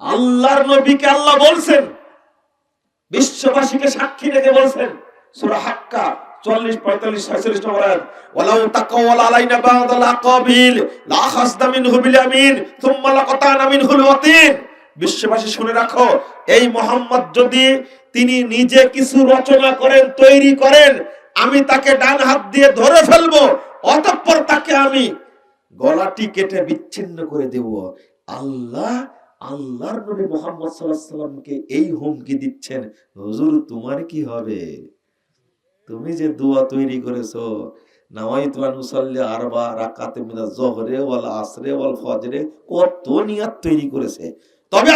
আল্লাহর নবীকে আল্লাহ বলছেন। বিশ্ববাসীকে সাক্ষী রেখে বলছেন। সূরা হাক্কা 40 45 46 নম্বর আয়াত, ওয়ালাউ তাকাওয়ালা আলাইনা বা'দাল আকাবিল, লা খাসদা মিনহু বিল ইয়ামিন থুম্মা লাকাতানা মিনহুল ওয়াতিন বিশ্ববাসী শুনে রাখো, এই মোহাম্মদ যদি তিনি নিজে কিছু রচনা করেন, তৈরি করেন, আমি তাকে ডান হাত দিয়ে ধরে ফেলব, অতঃপর তাকে আমি গলাটি কেটে বিচ্ছিন্ন করে দেব। আল্লাহ আল্লাহর নবী মোহাম্মদ সাল্লামকে এই হুমকি দিচ্ছেন? হুজুর, তোমার কি হবে? তুমি যে দোয়া তৈরি করেছ জহরে কত তৈরি করেছে। তবে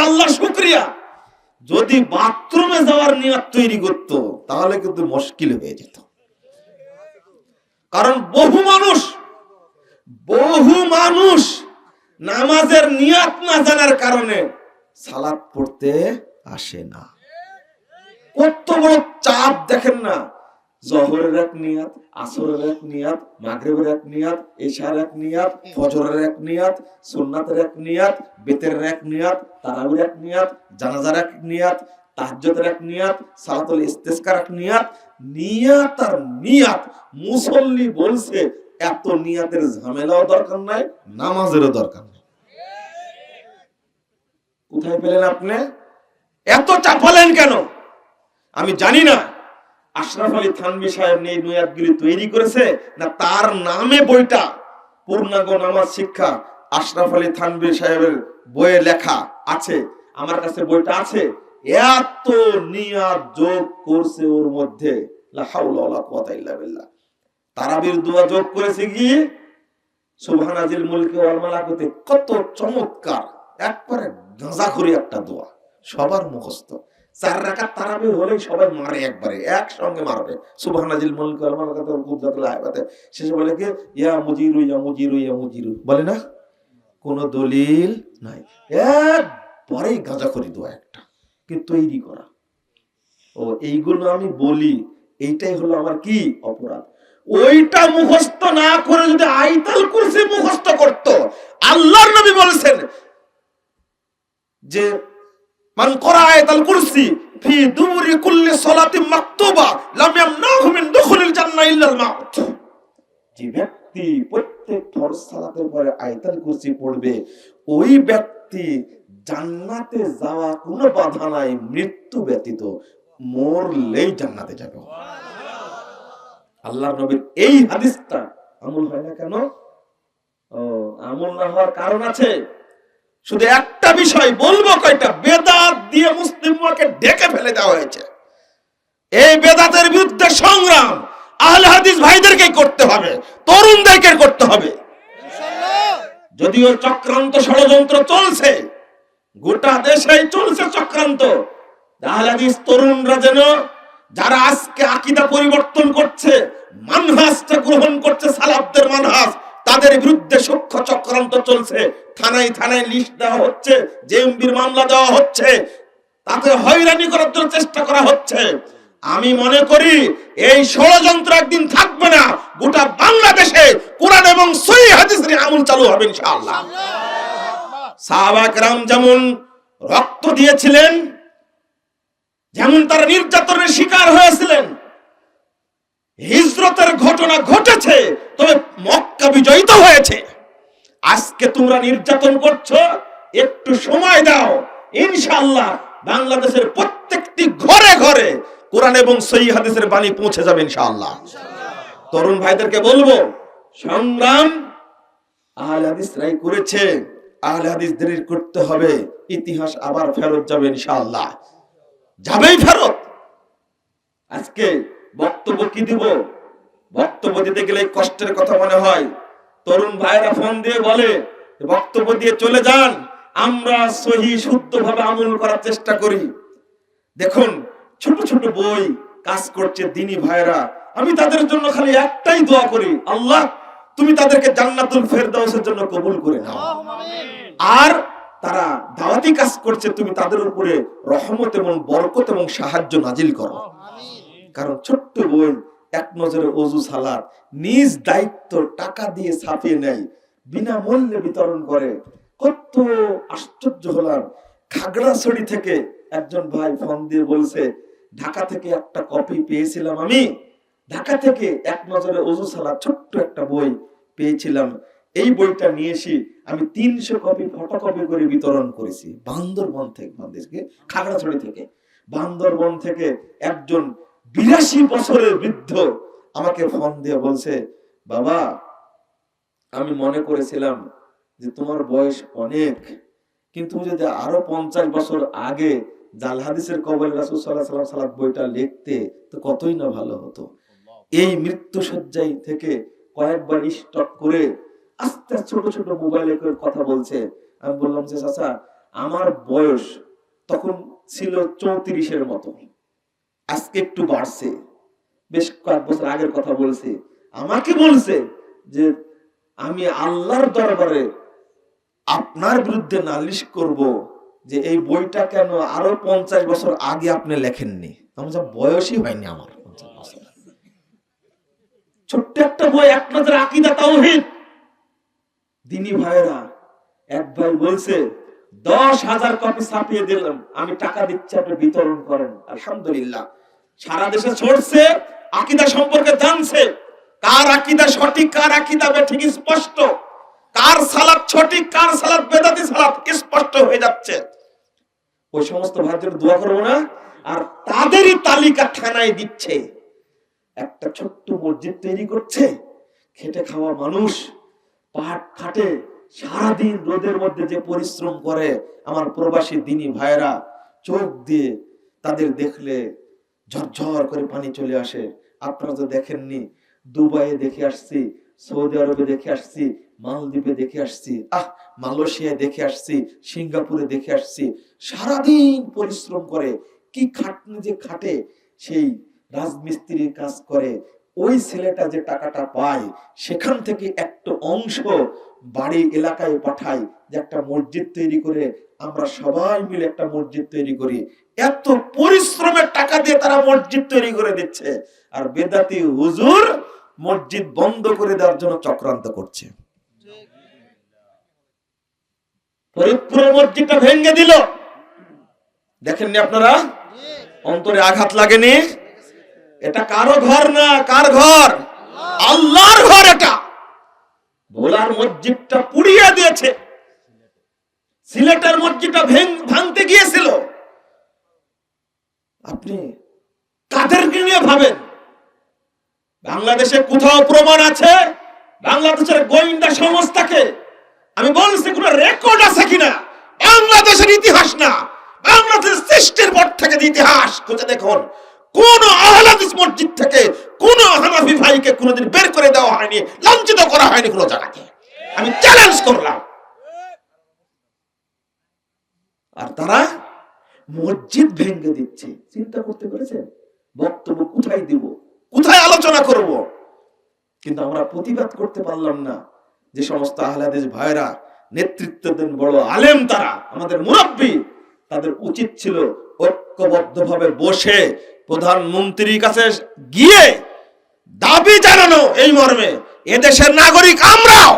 যদি বাথরুমে যাওয়ার তৈরি করত, তাহলে কিন্তু মুশকিল হয়ে যেত। কারণ বহু মানুষ বহু মানুষ নামাজের নিয়াত না জানার কারণে সালাত পড়তে আসে না কত বড় চাপ দেখেন না জহরের এক নিয়াত আসরের এক নিয়াত মাগরিবের এক নিয়াত এশার এক নিয়াত ফজরের এক নিয়াত সুন্নাতের এক নিয়াত বেতের এক নিয়াত তারাবির এক নিয়াত জানাজার এক নিয়াত তাহাজ্জুদের এক নিয়াত সালাতুল ইস্তিসকার এক নিয়াত নিয়াত আর নিয়াত মুসল্লি বলছে এত নিয়াতের ঝামেলাও দরকার নাই, নামাজেরও দরকার নাই। কোথায় পেলেন আপনি? এত চাপালেন কেন? আমি জানি না। আশরাফ আলী থানবি সাহেব এই নয়াতগুলি তৈরি করেছে না তার নামে বইটা পূর্ণাঙ্গ নামাজ শিক্ষা আশরাফ আলী থানবি সাহেবের বইয়ে লেখা আছে, আমার কাছে বইটা আছে। এত নিয়াত যোগ করছে ওর মধ্যে। লা হাওলা ওয়ালা ইল্লা বিল্লাহ। তারাবির দোয়া যোগ করেছে কি? সুবহানাজিল মুলকে ওয়াল মালাকুতে কত চমৎকার, একবারে গাঁজাখুরি একটা দোয়া, সবার মুখস্থ। চার রাকাত তারাবি হলেই সবাই মারে একবারে, একসঙ্গে মারবে। সুবহানাজিল মুলকে ওয়াল মালাকুতে ওয়াল কুদরাতুল আয়াতে শেষে বলে কি? ইয়া মুজিরু ইয়া মুজিরু ইয়া মুজিরু। বলে না, কোন দলিল নাই। একবারেই গাঁজাখুরি দোয়া একটা কিন্তু তৈরি করা। ও, এইগুলো আমি বলি, এইটাই হলো আমার কি অপরাধ? ওইটা মুখস্থ না করে যদি আইতাল কুরসি মুখস্থ করত, আল্লাহর নবী বলেছেন যে, মান করা আয়াতাল কুরসি ফি দুবুরি কুল্লি সালাতি মাকতুবা, লাম ইয়ামনাহু মিন দুখুলিল জান্নাহ ইল্লাল মাউত। যে ব্যক্তি প্রত্যেক ফরজ সালাতের পরে আয়াতাল কুরসি পড়বে, ওই ব্যক্তি জান্নাতে যাওয়া কোনো বাধা নাই, মৃত্যু ব্যতীত মরলেই জান্নাতে যাবে। আল্লাহর নবীর এই হাদিসটা আমল হয় না কেন? আমল না হওয়ার কারণ আছে। শুধু একটা বিষয় বলব কয়টা? বেদাত দিয়ে মুসলিম উম্মাহকে ঢেকে ফেলে দেওয়া হয়েছে। এই বেদাতের বিরুদ্ধে সংগ্রাম আহলে হাদিস ভাইদেরকে করতে হবে, তরুণদেরকে করতে হবে। যদিও চক্রান্ত ষড়যন্ত্র চলছে, গোটা দেশেই চলছে চক্রান্ত হাদিস তরুণরা যেন যারা আজকে আকিদা পরিবর্তন করছে মানহাসটা গ্রহণ করছে সালাবদের মানহাস তাদের বিরুদ্ধে সূক্ষ্ম চক্রান্ত চলছে। থানায় থানায় লিস্ট দেওয়া হচ্ছে, জেএমবির মামলা দেওয়া হচ্ছে। তাতে হয়রানি করার জন্য চেষ্টা করা হচ্ছে। আমি মনে করি এই ষড়যন্ত্র একদিন থাকবে না, গোটা বাংলাদেশে কোরআন এবং সই হাদিসের আমল চালু হবে ইনশাআল্লাহ। সাহাবাকরাম যেমন রক্ত দিয়েছিলেন যেমন তারা নির্যাতনের শিকার হয়েছিলেন, হিজরতের ঘটনা ঘটেছে, তবে মক্কা বিজয়িত হয়েছে। আজকে তোমরা নির্যাতন করছ, একটু সময় দাও, ইনশাআল্লাহ বাংলাদেশের প্রত্যেকটি ঘরে ঘরে কোরআন এবং সহি হাদিসের বাণী পৌঁছে যাবে ইনশাআল্লাহ। তরুণ ভাইদেরকে বলব, সংগ্রাম আহলে হাদিসরাই করেছে, আহলে হাদিসদের করতে হবে, ইতিহাস আবার ফেরত যাবে ইনশাআল্লাহ। যাবেই ফেরত। আজকে বক্তব্য কি দিব? বক্তব্য। দিতে গেলে কষ্টের কথা মনে হয়। তরুণ ভাইরা ফোন দিয়ে বলে বক্তব্য দিয়ে চলে যান। আমরা সহি শুদ্ধ ভাবে আমল করার চেষ্টা করি। দেখুন ছোট ছোট বই কাজ করছে দিনী ভাইরা। আমি তাদের জন্য খালি একটাই দোয়া করি আল্লাহ তুমি তাদেরকে জান্নাতুল ফেরদাউসের জন্য কবুল করে নাও। আর তারা দাওয়াতি কাজ করছে, তুমি তাদের উপরে রহমত এবং বরকত এবং সাহায্য নাজিল করো। কারণ ছোট্ট বোন এক নজরে অজু সালাদ, নিজ দায়িত্ব টাকা দিয়ে ছাপিয়ে নেয় বিনামূল্যে বিতরণ করে। কত আশ্চর্য হলাম। খাগড়াছড়ি থেকে একজন ভাই ফোন দিয়ে বলছে, ঢাকা থেকে একটা কপি পেয়েছিলাম আমি। ঢাকা থেকে এক নজরে অজু সালা ছোট্ট একটা বই পেয়েছিলাম। এই বইটা নিয়ে এসে আমি তিনশো কপি ফটোকপি করে বিতরণ করেছি বান্দরবন থেকে বাংলাদেশকে খাগড়াছড়ি থেকে। বান্দরবন থেকে একজন বিরাশি বছরের বৃদ্ধ আমাকে ফোন দিয়ে বলছে বাবা আমি মনে করেছিলাম যে তোমার বয়স অনেক কিন্তু যদি আরও পঞ্চাশ বছর আগে জাল হাদিসের কবল রাসুল সাল্লাহ সাল্লাম সালাদ বইটা লিখতে তো কতই না ভালো হতো? এই মৃত্যু সজ্জায় থেকে কয়েকবার স্টক করে আস্তে ছোট ছোট মোবাইলে করে কথা বলছে। আমি বললাম যে, চাচা, আমার বয়স তখন ছিল চৌত্রিশের মতো। আজকে একটু বাড়ছে। বেশ কয়েক বছর আগের কথা বলছে। আমাকে বলছে যে, আমি আল্লাহর দরবারে আপনার বিরুদ্ধে নালিশ করব যে, এই বইটা কেন আরও পঞ্চাশ বছর আগে আপনি লেখেননি? আমার বয়সই হয়নি আমার 50 বছর। ছোট্ট একটা বই এক নজর আকিদা তাওহীদ। দিনী ভাইরা এক ভাই বলছে, দশ হাজার কপি ছাপিয়ে দিলাম, আমি টাকা দিচ্ছি, আপনি বিতরণ করেন। আলহামদুলিল্লাহ। সারা দেশে ছড়ছে, আকিদা সম্পর্কে জানছে। কার আকিদা সঠিক, কার আকিদা ঠিক স্পষ্ট। কার সালাদ সঠিক, কার সালাদ বেদাতি সালাদ স্পষ্ট হয়ে যাচ্ছে। ওই সমস্ত ভাইদের দোয়া করব না, আর তাদেরই তালিকা থানায় দিচ্ছে। একটা ছোট্ট মসজিদ তৈরি করছে, খেটে খাওয়া মানুষ পাট খাটে সারাদিন রোদের মধ্যে যে পরিশ্রম করে আমার প্রবাসী দিনী ভাইরা চোখ দিয়ে তাদের দেখলে ঝরঝর করে পানি চলে আসে। আপনারা তো দেখেননি দুবাইয়ে দেখে আসছি সৌদি আরবে দেখে আসছি মালদ্বীপে দেখে আসছি আহ মালয়েশিয়ায় দেখে আসছি সিঙ্গাপুরে দেখে আসছি। সারাদিন পরিশ্রম করে কি খাটনি যে খাটে সেই রাজমিস্ত্রির কাজ করে ওই ছেলেটা যে টাকাটা পায়, সেখান থেকে একটা অংশ বাড়ি এলাকায় পাঠায় যে একটা মসজিদ তৈরি করে, আমরা সবাই মিলে একটা মসজিদ তৈরি করি। এত পরিশ্রমের টাকা দিয়ে তারা মসজিদ তৈরি করে দিচ্ছে। আর বেদাতি হুজুর মসজিদ বন্ধ করে দেওয়ার জন্য চক্রান্ত করছে। ফরিদপুরের মসজিদটা ভেঙে দিল। দেখেননি আপনারা? অন্তরে আঘাত লাগেনি? এটা কারও ঘর না, কার ঘর? আল্লাহর ঘর এটা। ভোলার মসজিদটা পুড়িয়ে দিয়েছে। সিলেটের মসজিদটা ভেঙ- ভাঙতে গিয়েছিল। আপনি কাদেরকে নিয়ে ভাবেন? বাংলাদেশে কোথাও প্রমাণ আছে? বাংলাদেশের গোয়েন্দা সংস্থাকে? আমি বলছি, কোন রেকর্ড আছে কিনা? বাংলাদেশের ইতিহাস না। বাংলাদেশের সৃষ্টির পর থেকে ইতিহাস, খুঁজে দেখুন। কোন আহলাদিস মসজিদ থেকে কোন হানাফি ভাইকে কোনোদিন বের করে দেওয়া হয়নি, লাঞ্ছিত করা হয়নি কোনো জায়গাতে আমি চ্যালেঞ্জ করলাম। আর তারা মসজিদ ভেঙে দিচ্ছে। চিন্তা করতে পেরেছেন? বক্তব্য কোথায় দিব? কোথায় আলোচনা করব? কিন্তু আমরা প্রতিবাদ করতে পারলাম না। যে সমস্ত আহলাদেশ ভাইরা নেতৃত্ব দেন বড় আলেম তারা, আমাদের মুরব্বী, তাদের উচিত ছিল ঐক্যবদ্ধভাবে বসে প্রধানমন্ত্রীর কাছে গিয়ে দাবি জানানো এই মর্মে, এদেশের নাগরিক আমরাও।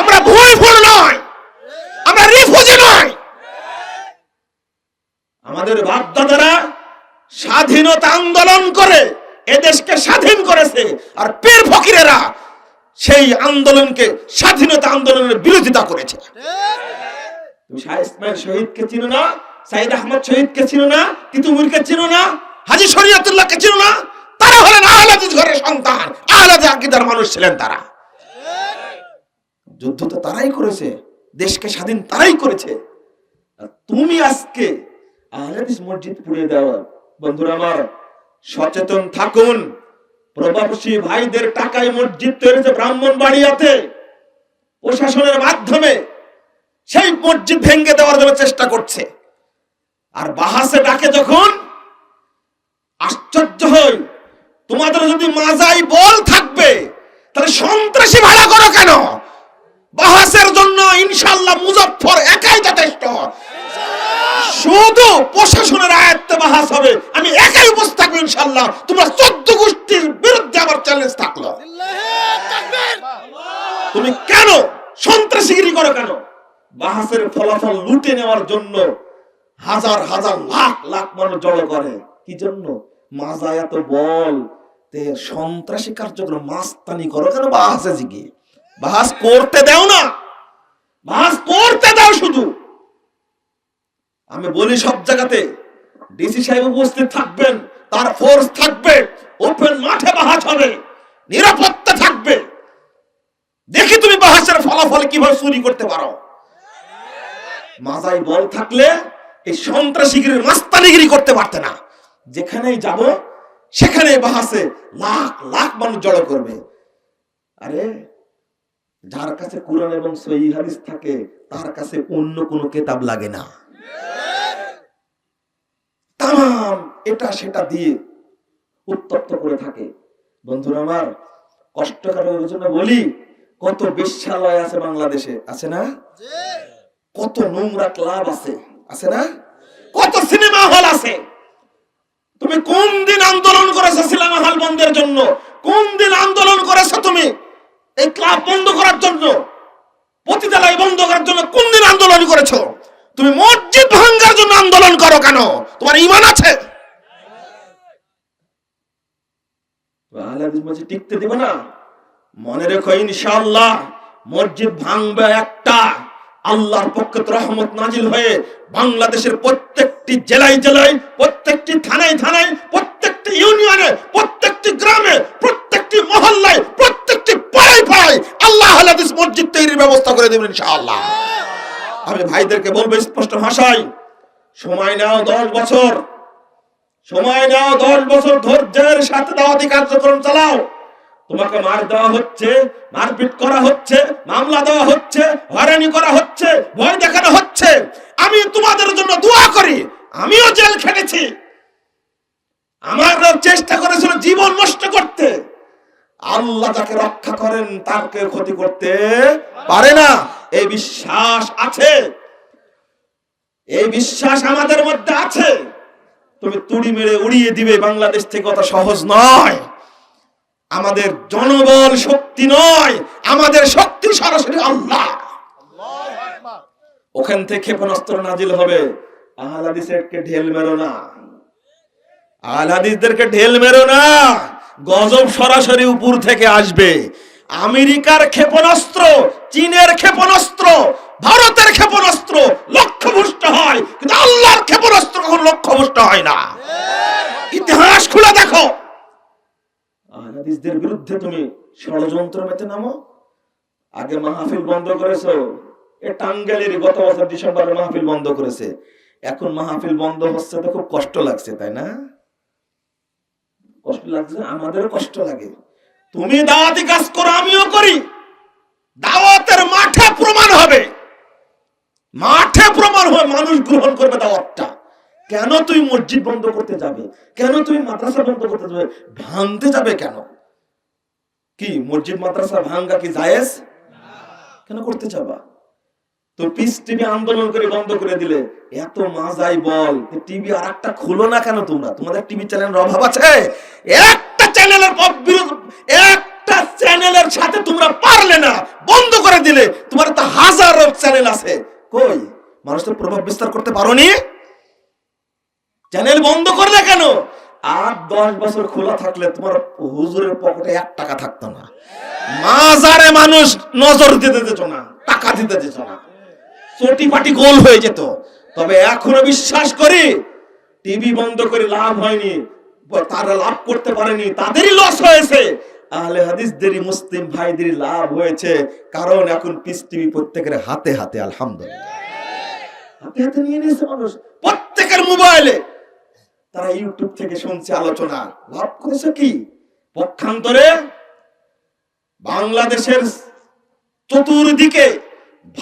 আমরা ভুল ভুল নয়, আমরা রিফুজি নয়। আমাদের বাপদাদারা স্বাধীনতা আন্দোলন করে এদেশকে স্বাধীন করেছে, আর পীর ফকিরেরা সেই আন্দোলনকে স্বাধীনতা আন্দোলনের বিরোধিতা করেছে। তুমি শাহ ইসমাইল শহীদকে চিনো না? সাইদ আহমদ শহীদকে চিনো না তিতুমিরকে চিনো না, হাজি শরীয়তুল্লাহকে চিনো না, তারা হলেন আহলাদিস ঘরের সন্তান, আহলাদি আকিদার মানুষ ছিলেন তারা। যুদ্ধ তো তারাই করেছে, দেশকে স্বাধীন তারাই করেছে। তুমি আজকে আহলাদিস মসজিদ পুড়িয়ে দেওয়া বন্ধুরা আমার, সচেতন থাকুন। প্রবাসী ভাইদের টাকায় মসজিদ তৈরি ব্রাহ্মণ বাড়িয়াতে প্রশাসনের মাধ্যমে সেই মসজিদ ভেঙে দেওয়ার জন্য চেষ্টা করছে। আর বাহাসে ডাকে যখন, আশ্চর্য হই, তোমাদের যদি মাজাই বল থাকবে, তাহলে সন্ত্রাসী ভাড়া করো কেন? বাহাসের জন্য ইনশাল্লাহ মুজফর একাই যথেষ্ট। শুধু প্রশাসনের আয়ত্তে বাহাস হবে, আমি একাই উপস্থিত থাকব ইনশাল্লাহ তোমরা চোদ্দ গোষ্ঠীর বিরুদ্ধে আমার চ্যালেঞ্জ থাকল। তুমি কেন সন্ত্রাসীগিরি করো কেন? বাহাসের ফলাফল ফলাফল লুটে নেওয়ার জন্য হাজার হাজার লাখ লাখ মানুষ জড়ো করে। কি জন্য? মাজায় এত বল তে সন্ত্রাসী কার্যক্রম মাস্তানি করো কেন? বাহাসে জিগে বাহাস করতে দাও না। বাহাস করতে দাও শুধু। আমি বলি সব জায়গাতে ডিসি সাহেব উপস্থিত থাকবেন তার ফোর্স থাকবে ওপেন মাঠে বাহাস হবে নিরাপত্তা থাকবে। দেখি তুমি বাহাসের ফলাফল কীভাবে চুরি করতে পারো। মাজাই বল থাকলে এই সন্ত্রাসীগিরি মাস্তানিগিরি করতে পারতে না। যেখানেই যাব সেখানে বাহাসে লাখ লাখ মানুষ জড়ো করবে। আরে যার কাছে কোরআন এবং সহি হাদিস থাকে তার কাছে অন্য কোনো কেতাব লাগে না। তাম এটা সেটা দিয়ে উত্তপ্ত করে থাকে। বন্ধুরা আমার কষ্টকরের জন্য বলি কত বিশ্বালয় আছে বাংলাদেশে আছে না? কত নোংরা ক্লাব আছে। আছে না? কত সিনেমা হল আছে? তুমি কোন দিন আন্দোলন করেছ সিনেমা হল বন্ধের জন্য? কোন দিন আন্দোলন করেছ তুমি? এই ক্লাব বন্ধ করার জন্য? পতিতালয় বন্ধ করার জন্য কোন দিন আন্দোলন করেছ? তুমি মসজিদ ভাঙ্গার জন্য আন্দোলন করো কেন? তোমার ইমান আছে? টিকতে দিব না। মনে রেখো ইনশাআল্লাহ, মসজিদ ভাঙবে একটা। আল্লাহর পক্ষে থেকে রহমত নাজিল হয়ে বাংলাদেশের প্রত্যেকটি জেলায় জেলায়, প্রত্যেকটি থানায় থানায়, প্রত্যেকটি ইউনিয়নে, প্রত্যেকটি গ্রামে, প্রত্যেকটি মহল্লায়, প্রত্যেকটি পাড়ায় পাড়ায় আল্লাহ হাদিস মসজিদ তৈরির ব্যবস্থা করে দেবেন ইনশাআল্লাহ। আমি ভাইদেরকে বলব, স্পষ্ট ভাষায়, সময় নাও দশ বছর। সময় নাও দশ বছর ধৈর্যের সাথে দাওয়াতি কার্যক্রম চালাও। তোমাকে মার দেওয়া হচ্ছে, মারপিট করা হচ্ছে, মামলা দেওয়া হচ্ছে, হয়রানি করা হচ্ছে, ভয় দেখানো হচ্ছে। আমি তোমাদের জন্য দোয়া করি, আমিও জেল খেটেছি। আমার চেষ্টা করেছিল জীবন নষ্ট করতে। আল্লাহ যাকে রক্ষা করেন তাকে ক্ষতি করতে পারে না। এই বিশ্বাস আছে। এই বিশ্বাস আমাদের মধ্যে আছে। তুমি তুড়ি মেরে উড়িয়ে দিবে, বাংলাদেশ থেকে অত সহজ নয়। আমাদের জনবল শক্তি নয়, আমাদের শক্তি সরাসরি আল্লাহ। ওখান থেকে ক্ষেপণাস্ত্র নাজিল হবে। আহলাদিসেরকে ঢেল মেরো না। আহলাদিসদেরকে ঢেল মেরো না। গজব সরাসরি উপর থেকে আসবে। আমেরিকার ক্ষেপণাস্ত্র, চীনের ক্ষেপণাস্ত্র, ভারতের ক্ষেপণাস্ত্র লক্ষ্যভ্রষ্ট হয়। কিন্তু আল্লাহর ক্ষেপণাস্ত্র কখন লক্ষ্যভ্রষ্ট হয় না। ইতিহাস খুলে দেখো। আহলাদিসদের বিরুদ্ধে তুমি ষড়যন্ত্র মেতে নামো। আগে মাহফিল বন্ধ করেছ, এ টাঙ্গাইলের গত বছর ডিসেম্বরে মাহফিল বন্ধ করেছে। এখন মাহফিল বন্ধ হচ্ছে তো খুব কষ্ট লাগছে, তাই না? কষ্ট লাগছে, আমাদেরও কষ্ট লাগে। তুমি দাওয়াতি কাজ করো, আমিও করি। দাওয়াতের মাঠে প্রমাণ হবে। মাঠে প্রমাণ হবে মানুষ গ্রহণ করবে দাওয়াতটা। কেন তুই মসজিদ বন্ধ করতে যাবে? কেন তুমি মাদ্রাসা বন্ধ করতে যাবে? ভাঙতে যাবে কেন? কি, মসজিদ, মাদ্রাসা ভাঙ্গা কি জায়েজ? কেন করতে যাবা? তো পিস টিভি আন্দোলন করে বন্ধ করে দিলে এত মাজাই বল টিভি আর একটা খুলো না কেন তোমরা? তোমাদের টিভি চ্যানেলের অভাব আছে? একটা চ্যানেলের একটা চ্যানেলের সাথে তোমরা পারলে না, বন্ধ করে দিলে তোমার তো হাজারো চ্যানেল আছে। কই? মানুষ তো প্রভাব বিস্তার করতে পারোনি? চ্যানেল বন্ধ করলে কেন? আর দশ বছর খোলা থাকলে তোমার হুজুরের পকেটে এক টাকা থাকতো না। মাজারে মানুষ নজর দিতে দিত না, টাকা দিতে দিত না। চটি পাটি গোল হয়ে যেত। তবে এখনও বিশ্বাস করি, টিভি বন্ধ করে লাভ হয়নি, তারা লাভ করতে পারেনি, তাদেরই লস হয়েছে। আহলে হাদিসদেরই মুসলিম ভাইদেরই লাভ হয়েছে, কারণ এখন পিস টিভি প্রত্যেকের হাতে হাতে, আলহামদুলিল্লাহ। হাতে হাতে নিয়ে নিয়েছে মানুষ। প্রত্যেকের মোবাইলে তারা ইউটিউব থেকে শুনছে আলোচনা। লাভ করেছে কি? পক্ষান্তরে বাংলাদেশের চতুর্দিকে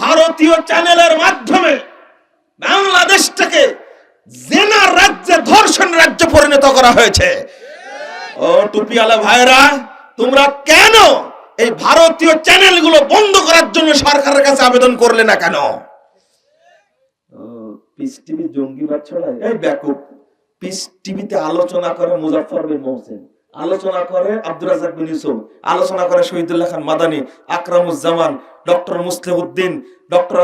ভারতীয় চ্যানেলের মাধ্যমে বাংলাদেশটাকে জেনার রাজ্যে, ধর্ষণ রাজ্য পরিণত করা হয়েছে। ও টুপিওয়ালা ভাইরা, তোমরা কেন এই ভারতীয় চ্যানেলগুলো বন্ধ করার জন্য সরকারের কাছে আবেদন করলে না কেন? পিস টিভি জঙ্গিবাদ ছড়ায়। এই ব্যাকুপ টিভিতে আলোচনা করে মুজাফর বিন মহসিন। আলোচনা করে আব্দুর রাজাক বিন ইউসুফ। আলোচনা করে Shahidullah Khan Madani, Akramuzzaman, doctor Musliuddin doctor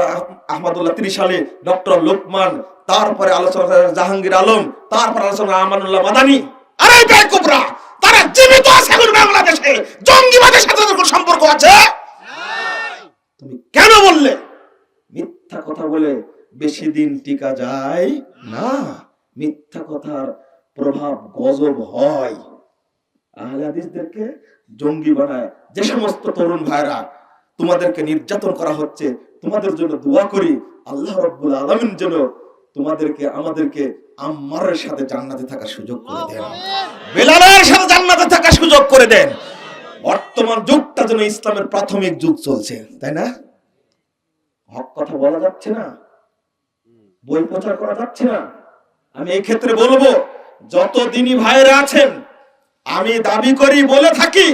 Ahmadullah Trishali, doctor Lokman, তারপরে আলোচনা করে জাহাঙ্গীর আলম, তারপর আলোচনা আমানুল্লাহ মাদানী। আরে বেকুবরা তারা জীবিত আছে এখন বাংলাদেশে। জঙ্গিবাদের সাথে কোনো সম্পর্ক আছে? তুমি কেন বললে? মিথ্যা কথা বলে বেশি দিন টিকা যায় না। মিথ্যা কথার প্রভাব গজব হয়। আহলে হাদিসদেরকে জঙ্গি বানায়। যে সমস্ত তরুণ ভাইরা তোমাদেরকে নির্যাতন করা হচ্ছে তোমাদের জন্য দোয়া করি আল্লাহ রব্বুল আলমিন যেন তোমাদেরকে আমাদেরকে আম্মারের সাথে জান্নাতে থাকার সুযোগ করে দেন। বেলালের সাথে জান্নাতে থাকার সুযোগ করে দেন। বর্তমান যুগটা যেন ইসলামের প্রাথমিক যুগ চলছে তাই না? হক কথা বলা যাচ্ছে না। বই প্রচার করা যাচ্ছে না। আমি এই ক্ষেত্রে বলব যত দিনই ভাইরা আছেন আমি দাবি করি বলে থাকি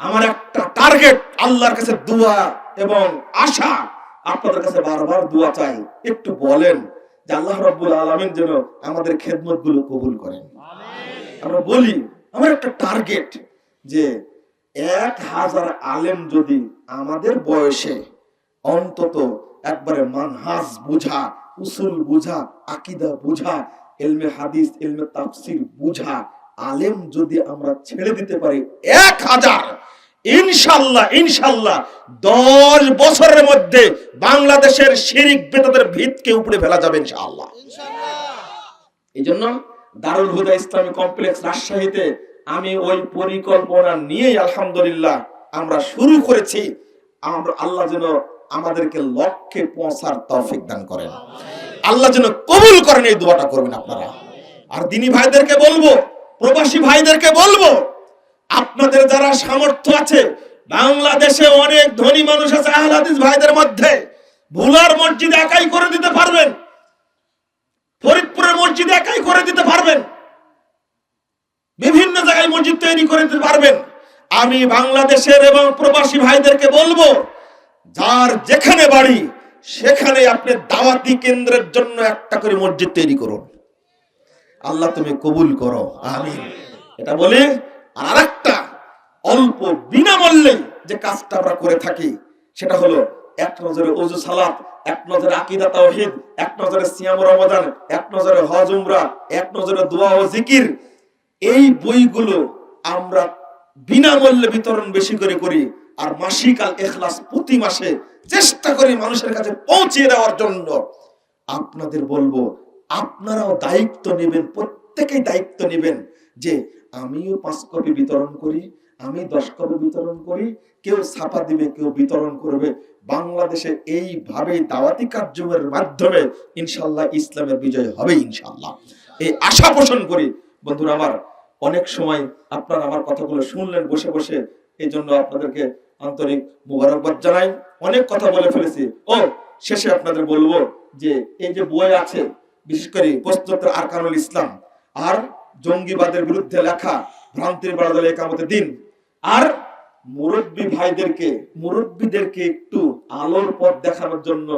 আমার একটা টার্গেট আল্লাহর কাছে দোয়া এবং আশা আপনাদের কাছে বারবার দোয়া চাই। একটু বলেন যে আল্লাহ রব্বুল আলমিন যেন আমাদের খেদমতগুলো কবুল করেন। আমরা বলি আমার একটা টার্গেট যে এক হাজার আলেম যদি আমাদের বয়সে অন্তত একবারে মানহাজ বুঝা উসুল বুঝা, আকিদা বুঝা এলমে হাদিস এলমে তাফসির বুঝা। আলেম যদি আমরা ছেড়ে দিতে পারি, এক হাজার, ইনশাল্লাহ ইনশাল্লাহ দশ বছরের মধ্যে বাংলাদেশের শিরিক বেতাদের ভিতকে উপরে ফেলা যাবে ইনশাআল্লাহ। এই জন্য দারুল হুদা ইসলামী কমপ্লেক্স রাজশাহীতে আমি ওই পরিকল্পনা নিয়েই আলহামদুলিল্লাহ আমরা শুরু করেছি। আমরা আল্লাহ যেন আমাদেরকে লক্ষ্যে পৌঁছার তৌফিক দান করেন। আল্লাহ যেন কবুল করেন এই দোয়াটা করবেন আপনারা। আর দিনী ভাইদেরকে বলব, প্রবাসী ভাইদেরকে বলব, আপনাদের যারা সামর্থ্য আছে, বাংলাদেশে অনেক ধনী মানুষ আছে আহলে হাদিস ভাইদের মধ্যে, ভুলার মসজিদ একাই করে দিতে পারবেন। ফরিদপুরের মসজিদ একাই করে দিতে পারবেন। বিভিন্ন জায়গায় মসজিদ তৈরি করে দিতে পারবেন। আমি বাংলাদেশের এবং প্রবাসী ভাইদেরকে বলব যার যেখানে বাড়ি, সেখানে আপনি দাওয়াতি কেন্দ্রের জন্য একটা করে মসজিদ তৈরি করুন। আল্লাহ তুমি কবুল করো, আমিন। এটা বলে আর একটা অল্প বিনামূল্যে যে কাজটা আমরা করে থাকি, সেটা হলো এক নজরে অজু সালাত, এক নজরে আকিদা তাওহীদ, এক নজরে সিয়াম রমাদান, এক নজরে হজ উমরা, এক নজরে দোয়া ও জিকির। এই বইগুলো আমরা বিনামূল্যে বিতরণ বেশি করে করি আর মাসিক আল এখলাস প্রতি মাসে চেষ্টা করি মানুষের কাছে পৌঁছে দেওয়ার জন্য। আপনাদের বলব, আপনারাও দায়িত্ব নেবেন, প্রত্যেকেই দায়িত্ব নেবেন যে আমিও পাঁচ কপি বিতরণ করি, আমি দশ কপি বিতরণ করি, কেউ ছাপা দিবে, কেউ বিতরণ করবে। বাংলাদেশে এইভাবে দাওয়াতি কার্যক্রমের মাধ্যমে ইনশাল্লাহ ইসলামের বিজয় হবে ইনশাল্লাহ। এই আশা পোষণ করি। বন্ধুরা আমার, অনেক সময় আপনারা আমার কথাগুলো শুনলেন, বসে বসে, এই জন্য আপনাদেরকে আন্তরিক মুবারকবাদ জানাই। অনেক কথা বলে ফেলেছি। ও, শেষে আপনাদের বলব যে, এই যে বই আছে, বিশেষ করে প্রস্তুতের আরকানুল ইসলাম আর জঙ্গিবাদের বিরুদ্ধে লেখা ভ্রান্তির বাড়াদলে একামতের দিন আর মুরব্বী ভাইদেরকে, মুরব্বীদেরকে একটু আলোর পথ দেখানোর জন্য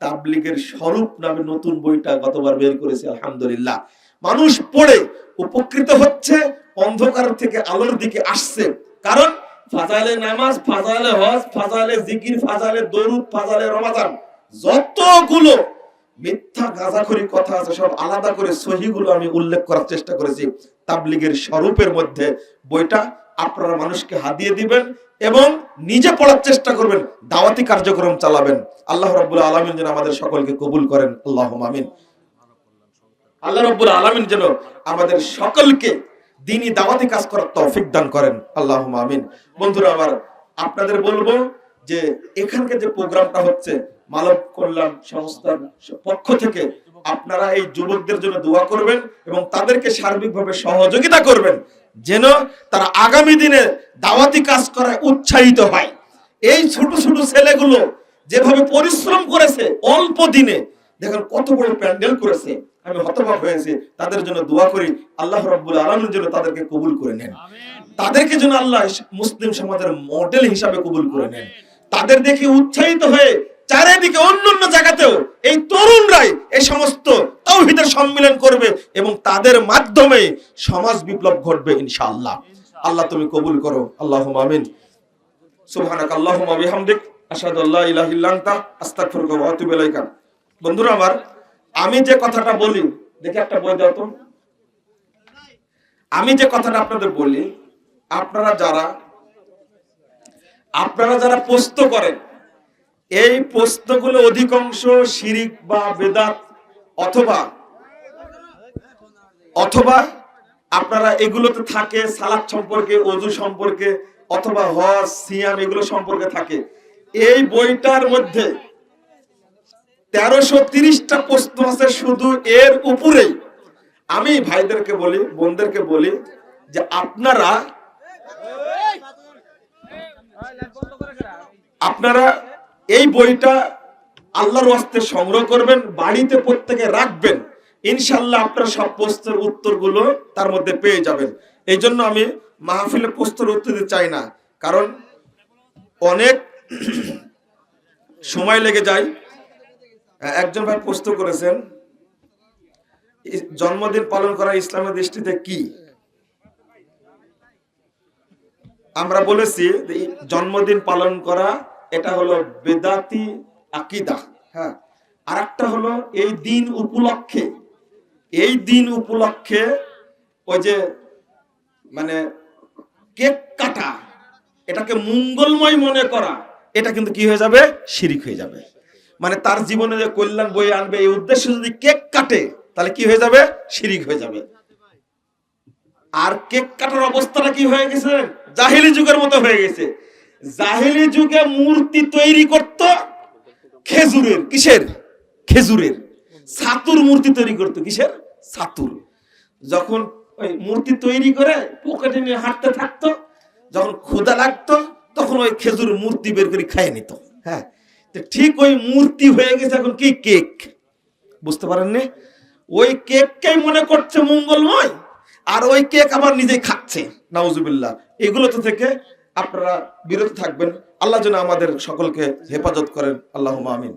তাবলিগের স্বরূপ নামে নতুন বইটা গতবার বের করেছে, আলহামদুলিল্লাহ। মানুষ পড়ে, উপকৃত হচ্ছে, অন্ধকার থেকে আলোর দিকে আসছে। কারণ ফাজালে নামাজ ফাজালে হজ ফাজালে জিকির ফাজালে দরুদ ফাজালে রমাদান। যতগুলো মিথ্যা গাঁজাখড়ি কথা আছে, সব আলাদা করে সহিগুলো আমি উল্লেখ করার চেষ্টা করেছি। তাবলিগের স্বরূপের মধ্যে বইটা আপনারা মানুষকে হাদিয়ে দিবেন এবং নিজে পড়ার চেষ্টা করবেন, দাওয়াতি কার্যক্রম চালাবেন। আল্লাহ রাব্বুল আলামিন যেন আমাদের সকলকে কবুল করেন। আল্লাহ আমিন। আল্লাহ রাব্বুল আলামিন যেন আমাদের সকলকে দিনই দাওয়াতি কাজ করার তৌফিক দান করেন। আল্লাহ আমিন। বন্ধুরা আমার আপনাদের বলব যে এখানকার যে প্রোগ্রামটা হচ্ছে, মানব কল্যাণ সংস্থার পক্ষ থেকে আপনারা এই যুবকদের জন্য দোয়া করবেন এবং তাদেরকে সার্বিকভাবে সহযোগিতা করবেন, যেন তারা আগামী দিনে দাওয়াতি কাজ করায় উৎসাহিত হয়। এই ছোট ছোট ছেলেগুলো যেভাবে পরিশ্রম করেছে অল্প দিনে দেখেন কত বড় প্যান্ডেল করেছে আমি হতবাক হয়েছি তাদের জন্য দোয়া করি আল্লাহ রব্বুল আলমের জন্য তাদেরকে কবুল করে নেন। তাদেরকে যেন আল্লাহ মুসলিম সমাজের মডেল হিসাবে কবুল করে নেন। তাদের দেখে উৎসাহিত হয়ে চারিদিকে অন্য অন্য জায়গাতেও এই তরুণরাই এই সমস্ত তৌহিদের সম্মিলন করবে এবং তাদের মাধ্যমে সমাজ বিপ্লব ঘটবে ইনশাআল্লাহ। আল্লাহ তুমি কবুল করো। আল্লাহ আমিন। সুবহানাক আল্লাহুম্মা বিহামদিক। আশহাদু আল্লা ইলাহা ইল্লা আনতা আস্তাগফিরুকা ওয়া আতুবু ইলাইকা। বন্ধুরা আমার, আমি যে কথাটা বলি, দেখি একটা বই দাও তো। আমি যে কথাটা আপনাদের বলি, আপনারা যারা আপনারা যারা পোস্ত করেন, এই পোস্তগুলো অধিকাংশ শিরিক বা বেদাত, অথবা অথবা আপনারা এগুলোতে থাকে, সালাদ সম্পর্কে, অজু সম্পর্কে, অথবা হজ, সিয়াম এগুলো সম্পর্কে থাকে। এই বইটার মধ্যে তেরোশো তিরিশটা প্রশ্ন আছে শুধু এর উপরেই। আমি ভাইদেরকে বলি, বোনদেরকে বলি যে আপনারা আপনারা এই বইটা আল্লাহর ওয়াস্তে সংগ্রহ করবেন, বাড়িতে প্রত্যেকে রাখবেন। ইনশাল্লাহ আপনার সব প্রশ্নের উত্তরগুলো তার মধ্যে পেয়ে যাবেন। এই জন্য আমি মাহফিলে প্রশ্নের উত্তর দিতে চাই না, কারণ অনেক সময় লেগে যায়। একজন ভাই প্রশ্ন করেছেন জন্মদিন পালন করা ইসলামের দৃষ্টিতে কি? আমরা বলেছি জন্মদিন পালন করা, এটা হলো বেদাতি আকিদা হ্যাঁ। আর একটা হলো এই দিন উপলক্ষে, এই দিন উপলক্ষে ওই যে মানে কেক কাটা, এটাকে মঙ্গলময় মনে করা, এটা কিন্তু কি হয়ে যাবে? শিরিক হয়ে যাবে। মানে তার জীবনে যে কল্যাণ বই আনবে, এই উদ্দেশ্যে যদি কেক কাটে, তাহলে কি হয়ে যাবে? শিরিক হয়ে যাবে। আর কেক কাটার অবস্থাটা কি হয়ে গেছে জাহিলি যুগের মতো হয়ে গেছে। জাহিলি যুগে মূর্তি তৈরি করত খেজুরের। কিসের? খেজুরের। ছাতুর মূর্তি তৈরি করতো। কিসের? ছাতুর। যখন ওই মূর্তি তৈরি করে পকেটে নিয়ে হাঁটতে থাকতো, যখন ক্ষুদা লাগতো, তখন ওই খেজুর মূর্তি বের করে খাইয়ে নিত। হ্যাঁ ঠিক ওই মূর্তি হয়ে গেছে এখন কি কেক? বুঝতে পারেননি? ওই কেককেই মনে করছে মঙ্গলময়, আর ওই কেক আবার নিজেই খাচ্ছে, নাউজুবিল্লাহ। এগুলো তো থেকে আপনারা বিরত থাকবেন। আল্লাহ যেন আমাদের সকলকে হেফাজত করেন। আল্লাহ আমিন।